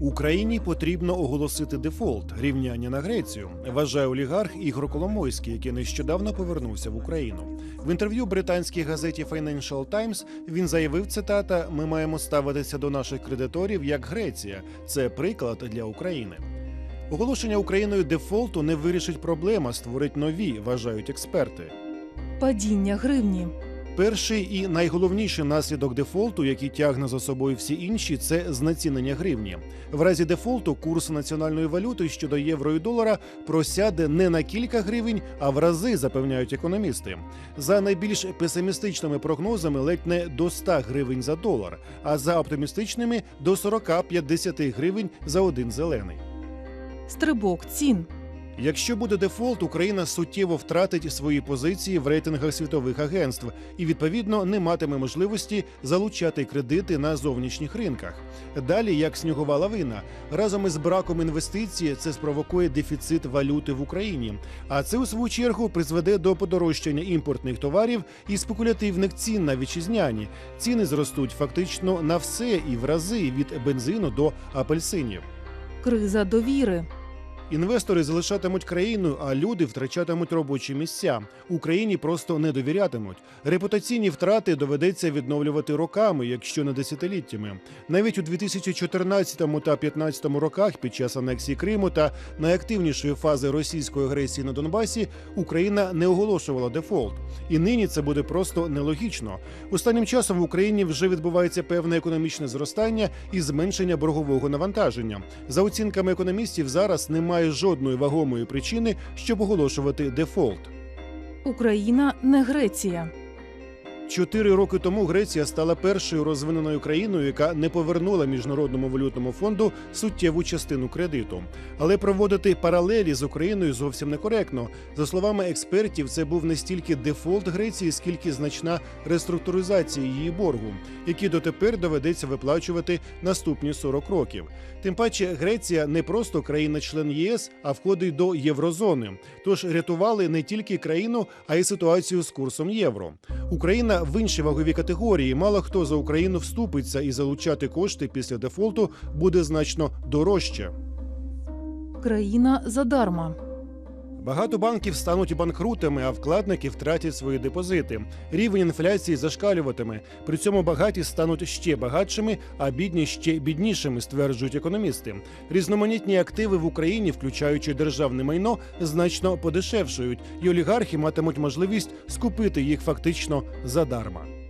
Україні потрібно оголосити дефолт рівняння на Грецію, вважає олігарх Ігор Коломойський, який нещодавно повернувся в Україну. В інтерв'ю британській газеті Financial Times він заявив цитата: Ми маємо ставитися до наших кредиторів як Греція. Це приклад для України. Оголошення Україною дефолту не вирішить проблем, а створить нові, вважають експерти. Падіння гривні. Перший і найголовніший наслідок дефолту, який тягне за собою всі інші, це знецінення гривні. В разі дефолту курс національної валюти щодо євро і долара просяде не на кілька гривень, а в рази запевняють економісти. За найбільш песимістичними прогнозами, ледь не до 100 гривень за долар, а за оптимістичними до 40-50 гривень за один зелений. Стрибок цін. Якщо буде дефолт, Україна суттєво втратить свої позиції в рейтингах світових агентств і відповідно не матиме можливості залучати кредити на зовнішніх ринках. Далі, як снігова лавина, разом із браком інвестицій це спровокує дефіцит валюти в Україні. А це у свою чергу призведе до подорожчання імпортних товарів і спекулятивних цін на вітчизняні. Ціни зростуть фактично на все і в рази від бензину до апельсинів. Криза довіри. Інвестори залишатимуть країну, а люди втрачатимуть робочі місця. Україні просто не довірятимуть. Репутаційні втрати доведеться відновлювати роками, якщо не десятиліттями. Навіть у 2014 та 2015 роках, під час анексії Криму та найактивнішої фази російської агресії на Донбасі, Україна не оголошувала дефолт. І нині це буде просто нелогічно. Останнім часом в Україні вже відбувається певне економічне зростання і зменшення боргового навантаження. За оцінками економістів, зараз немає жодної вагомої причини, щоб оголошувати дефолт. Україна не Греція. Чотири роки тому Греція стала першою розвиненою країною, яка не повернула міжнародному валютному фонду суттєву частину кредиту. Але проводити паралелі з Україною зовсім некоректно. За словами експертів, це був не стільки дефолт Греції, скільки значна реструктуризація її боргу, які дотепер доведеться виплачувати наступні 40 років. Тим паче, Греція не просто країна-член ЄС, а входить до єврозони. Тож рятували не тільки країну, а й ситуацію з курсом євро. Україна в іншій ваговій категорії. Мало хто за Україну вступиться і залучати кошти після дефолту буде значно дорожче. Країна задарма. Багато банків стануть банкрутами, а вкладники втратять свої депозити. Рівень інфляції зашкалюватиме. При цьому багаті стануть ще багатшими, а бідні ще біднішими, стверджують економісти. Різноманітні активи в Україні, включаючи державне майно, значно подешевшують, і олігархи матимуть можливість скупити їх фактично задарма.